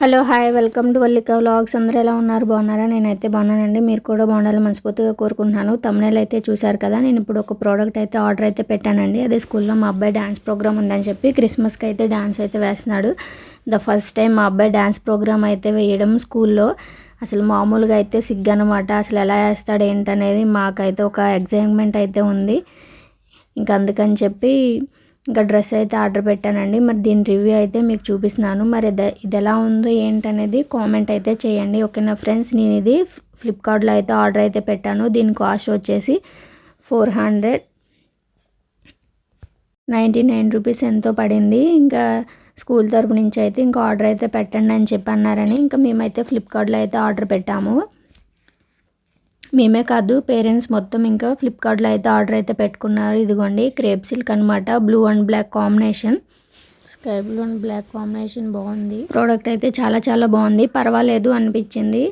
Hello hi welcome to Vallika vlogs. అందరూ ఎలా ఉన్నారు? బాగున్నారా? నేనైతే బాగున్నానండి. మీరు కూడా బాగుండాలని మనస్ఫూర్తిగా కోరుకుంటున్నాను. తమిళ అయితే చూశారు కదా నేను ఇప్పుడు ఒక ప్రోడక్ట్ అయితే ఆర్డర్ అయితే పెట్టానండి. అదే స్కూల్లో మా అబ్బాయి డ్యాన్స్ ప్రోగ్రామ్ ఉందని చెప్పి క్రిస్మస్కి అయితే డ్యాన్స్ అయితే వేస్తున్నాడు. ద ఫస్ట్ టైం మా అబ్బాయి డ్యాన్స్ ప్రోగ్రామ్ అయితే వేయడం స్కూల్లో. అసలు మామూలుగా అయితే సిగ్గు అనమాట అసలు ఎలా వేస్తాడు ఏంటనేది మాకైతే ఒక ఎగ్జైట్మెంట్ అయితే ఉంది. ఇంకా అందుకని చెప్పి ఇంకా డ్రెస్ అయితే ఆర్డర్ పెట్టానండి. మరి దీని రివ్యూ అయితే మీకు చూపిస్తున్నాను. మరి ఇది ఎలా ఉందో ఏంటనేది కామెంట్ అయితే చేయండి. ఓకేనా ఫ్రెండ్స్? నేను ఇది ఫ్లిప్కార్ట్లో అయితే ఆర్డర్ అయితే పెట్టాను. దీని కాస్ట్ వచ్చేసి four hundred ninety nine rupees ఎంతో పడింది. ఇంకా స్కూల్ తరపు నుంచి అయితే ఇంకా ఆర్డర్ అయితే పెట్టండి అని చెప్పి అన్నారని. ఇంకా మేమైతే ఫ్లిప్కార్ట్లో అయితే ఆర్డర్ పెట్టాము. మేమే కాదు పేరెంట్స్ మొత్తం ఇంకా ఫ్లిప్కార్ట్లో అయితే ఆర్డర్ అయితే పెట్టుకున్నారు. ఇదిగోండి క్రేప్ సిల్క్ అనమాట blue and black combination sky blue and black combination బాగుంది. ప్రోడక్ట్ అయితే చాలా చాలా బాగుంది. పర్వాలేదు అనిపించింది.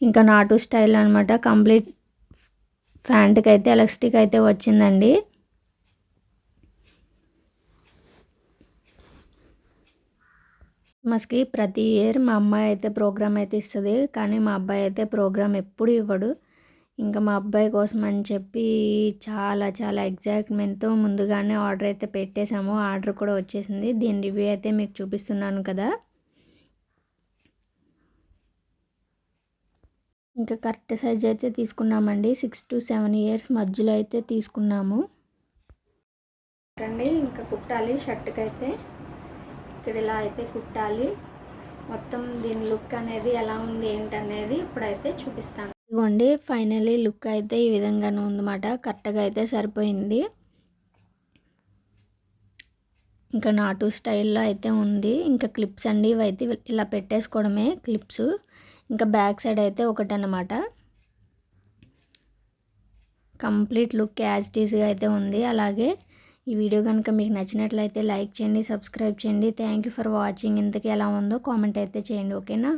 ఇంకా నాటు స్టైల్ అనమాట కంప్లీట్ ఫ్యాంట్కి అయితే ఎలక్ట్రిక్ అయితే వచ్చిందండి. క్రిస్మస్కి ప్రతి ఇయర్ మా అమ్మాయి అయితే ప్రోగ్రామ్ అయితే ఇస్తుంది. కానీ మా అబ్బాయి అయితే ప్రోగ్రామ్ ఎప్పుడు ఇవ్వడు. ఇంకా మా అబ్బాయి కోసం అని చెప్పి చాలా చాలా ఎగ్జైట్మెంట్తో ముందుగానే ఆర్డర్ అయితే పెట్టేశాము. ఆర్డర్ కూడా వచ్చేసింది. దీని రివ్యూ అయితే మీకు చూపిస్తున్నాను కదా. ఇంకా కరెక్ట్ సైజ్ అయితే తీసుకున్నామండి. సిక్స్ టు సెవెన్ ఇయర్స్ మధ్యలో అయితే తీసుకున్నాము. రండి ఇంకా కుట్టాలి షర్ట్కి అయితే ఇక్కడ ఇలా అయితే కుట్టాలి. మొత్తం దీని లుక్ అనేది ఎలా ఉంది ఏంటనేది ఇప్పుడైతే చూపిస్తాను. ఇదిగోండి ఫైనలీ లుక్ అయితే ఈ విధంగానే ఉందన్నమాట. కరెక్ట్గా అయితే సరిపోయింది. ఇంకా నాటు స్టైల్లో అయితే ఉంది. ఇంకా క్లిప్స్ అండి ఇవి అయితే ఇలా పెట్టేసుకోవడమే క్లిప్స్. ఇంకా బ్యాక్ సైడ్ అయితే ఒకటన్నమాట. కంప్లీట్ లుక్ యాజ్ టీస్గా అయితే ఉంది. అలాగే ఈ వీడియో కనుక మీకు నచ్చినట్లయితే లైక్ చేయండి సబ్స్క్రైబ్ చేయండి. థ్యాంక్ యూ ఫర్ వాచింగ్ ఇంతకీ ఎలా ఉందో కామెంట్ అయితే చేయండి ఓకేనా?